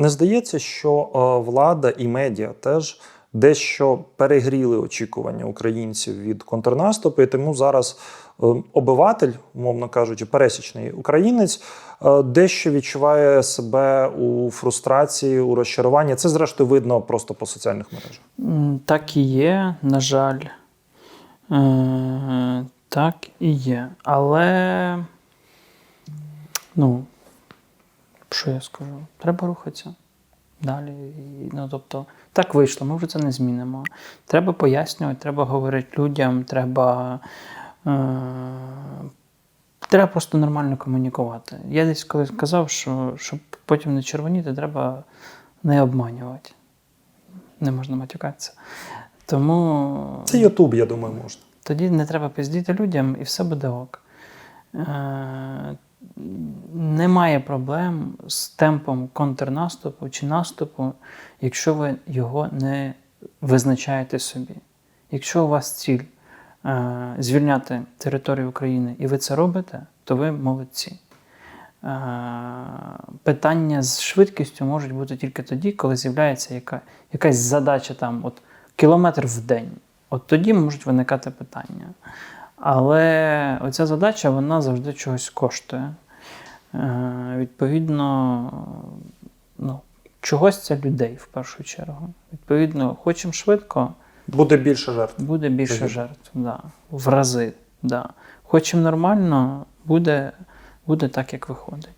Не здається, що е, влада і медіа теж дещо перегріли очікування українців від контрнаступу, і тому зараз е, обиватель, умовно кажучи, пересічний українець, е, дещо відчуває себе у фрустрації, у розчаруванні. Це зрештою видно просто по соціальних мережах. Так і є, на жаль. Так і є. Але, ну, що я скажу? Треба рухатися далі. І, Ну, тобто, так вийшло, ми вже це не змінимо. Треба пояснювати, треба говорити людям, треба. Е, Треба просто нормально комунікувати. Я десь колись казав, що щоб потім не червоніти, треба не обманювати. Не можна матюкатися. Тому Це Ютуб, я думаю, можна. тоді не треба пиздіти людям і все буде ок. Немає проблем з темпом контрнаступу чи наступу, якщо ви його не визначаєте собі. Якщо у вас ціль е, звільняти територію України і ви це робите, то ви молодці. Е, питання з швидкістю можуть бути тільки тоді, коли з'являється яка, якась задача там, от кілометр в день. От тоді можуть виникати питання. Але оця задача вона завжди чогось коштує. Е, відповідно, ну, чогось це людей в першу чергу. Відповідно, хочемо швидко, Буде більше жертв. буде більше Тоді. жертв. Да, в рази. Да. Хочемо нормально, буде, буде так, як виходить.